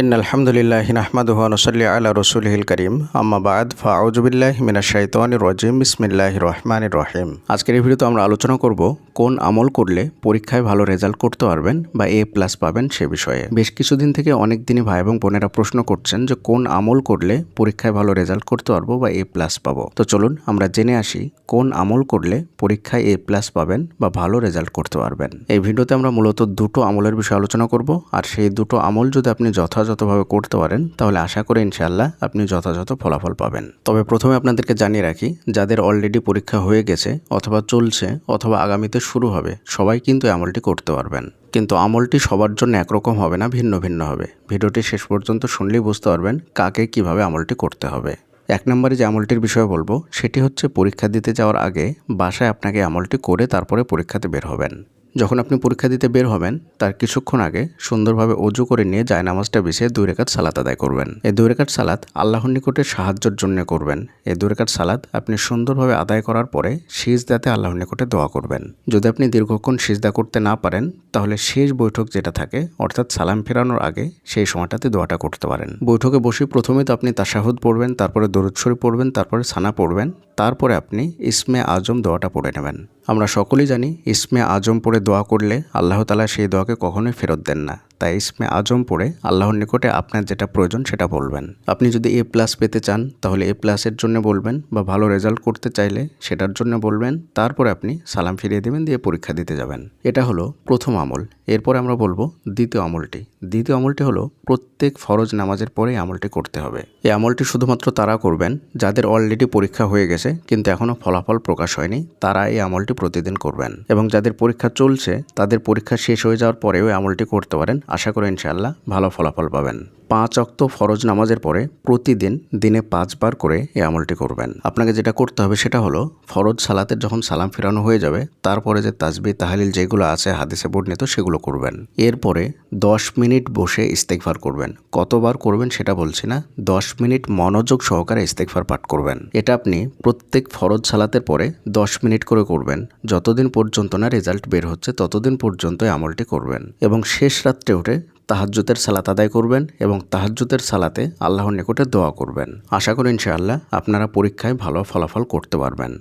In আলহামদুলিল্লাহ নাহমাদুহু নুসাল্লি আলা রাসূলিহিল কারীম। আম্মা বাদ ফাআউযু বিল্লাহি মিনাশ শাইতানির রাজিম। বিসমিল্লাহির রহমানির রহিম। আজকের এই ভিডিওতে আমরা আলোচনা করব কোন আমল করলে পরীক্ষায় ভালো রেজাল্ট করতে পারবেন বা এ প্লাস পাবেন সে বিষয়ে। বেশ কিছুদিন থেকে অনেক দিনই ভাই এবং বোনেরা প্রশ্ন করছেন যে কোন আমল করলে পরীক্ষায় ভালো রেজাল্ট করতে পারব বা এ প্লাস পাবো। তো চলুন আমরা জেনে আসি কোন আমল করলে পরীক্ষায় এ প্লাস পাবেন বা ভালো রেজাল্ট করতে পারবেন। এই ভিডিওতে আমরা মূলত দুটো আমলের বিষয়ে আলোচনা করব। আর সেই দুটো আমল যদি আপনি যথাযথভাবে করতে পারেন, তাহলে আশা করি ইনশাআল্লাহ আপনি যথাযথ ফলাফল পাবেন। তবে প্রথমে আপনাদেরকে জানিয়ে রাখি, যাদের অলরেডি পরীক্ষা হয়ে গেছে অথবা চলছে অথবা আগামীতে শুরু হবে, সবাই কিন্তু আমলটি করতে পারবেন। কিন্তু আমলটি সবার জন্য একরকম হবে না, ভিন্ন ভিন্ন হবে। ভিডিওটি শেষ পর্যন্ত শুনলেই বুঝতে পারবেন কাকে কীভাবে আমলটি করতে হবে। এক নম্বরে যে আমলটির বিষয়ে বলব, সেটি হচ্ছে পরীক্ষা দিতে যাওয়ার আগে বাসায় আপনাকে আমলটি করে তারপরে পরীক্ষাতে বের হবেন। যখন আপনি পরীক্ষা দিতে বের হবেন, তার কিছুক্ষণ আগে সুন্দরভাবে অজু করে নিয়ে জায়নামাজটা বিছিয়ে দুই রেখাত সালাত আদায় করবেন। এই দুই রেখাত সালাত আল্লাহর নিকটে সাহায্যের জন্য করবেন। এই দুই রেখাত সালাত আপনি সুন্দরভাবে আদায় করার পরে সিজদাতে আল্লাহর নিকটে দোয়া করবেন। যদি আপনি দীর্ঘক্ষণ সিজদা করতে না পারেন, তাহলে শেষ বৈঠক যেটা থাকে, অর্থাৎ সালাম ফেরানোর আগে সেই সময়টাতে দোয়াটা করতে পারেন। বৈঠকে বসে প্রথমে তো আপনি তাশাহুদ পড়বেন, তারপরে দরুদ পড়বেন, তারপরে সানা পড়বেন তারপরে আপনি ইসমে আজম দোয়াটা পড়ে নেবেন। আমরা সকলেই জানি ইসমে আজম পড়ে দোয়া করলে আল্লাহ তালা সেই দোয়াকে কখনোই ফেরত দেন না। তাই ইসমে আজম পড়ে আল্লাহর নিকটে আপনার যেটা প্রয়োজন সেটা বলবেন। আপনি যদি এ প্লাস পেতে চান, তাহলে এ প্লাসের জন্য বলবেন বা ভালো রেজাল্ট করতে চাইলে সেটার জন্য বলবেন। তারপরে আপনি সালাম ফিরিয়ে দেবেন, দিয়ে পরীক্ষা দিতে যাবেন। এটা হলো প্রথম আমল। এরপরে আমরা বলব দ্বিতীয় আমলটি। দ্বিতীয় আমলটি হলো প্রত্যেক ফরজ নামাজের পরে আমলটি করতে হবে। এই আমলটি শুধুমাত্র তারা করবেন যাদের অলরেডি পরীক্ষা হয়ে গেছে, কিন্তু এখনও ফলাফল প্রকাশ হয়নি, তারা এই আমলটি প্রতিদিন করবেন। এবং যাদের পরীক্ষা চলছে, তাদের পরীক্ষা শেষ হয়ে যাওয়ার পরেও আমলটি করতে পারেন। আশা করি ইনশাআল্লাহ ভালো ফলাফল পাবেন। পাঁচ অক্ত ফরজ নামাজের পরে প্রতিদিন দিনে পাঁচবার করে এই আমলটি করবেন। আপনাকে যেটা করতে হবে সেটা হলো, ফরজ সালাতের যখন সালাম ফেরানো হয়ে যাবে, তারপরে যে তাজবি তাহালিল যেগুলো আছে, হাদিসে বর্ণিত, সেগুলো করবেন। এরপরে দশ মিনিট বসে ইস্তেকফার করবেন। কতবার করবেন সেটা বলছি না, দশ মিনিট মনোযোগ সহকারে ইস্তেকফার পাঠ করবেন। এটা আপনি প্রত্যেক ফরজ সালাতের পরে দশ মিনিট করে করবেন। যতদিন পর্যন্ত না রেজাল্ট বের হচ্ছে, ততদিন পর্যন্ত আমলটি করবেন। এবং শেষ রাত্রে উঠে তাহাজ্জুদের সালাত আদায় করবেন এবং তাহাজ্যতের সালাতে আল্লাহর নিকটে দোয়া করবেন। আশা করি ইনশাআল্লাহ আপনারা পরীক্ষায় ভালো ফলাফল করতে পারবেন।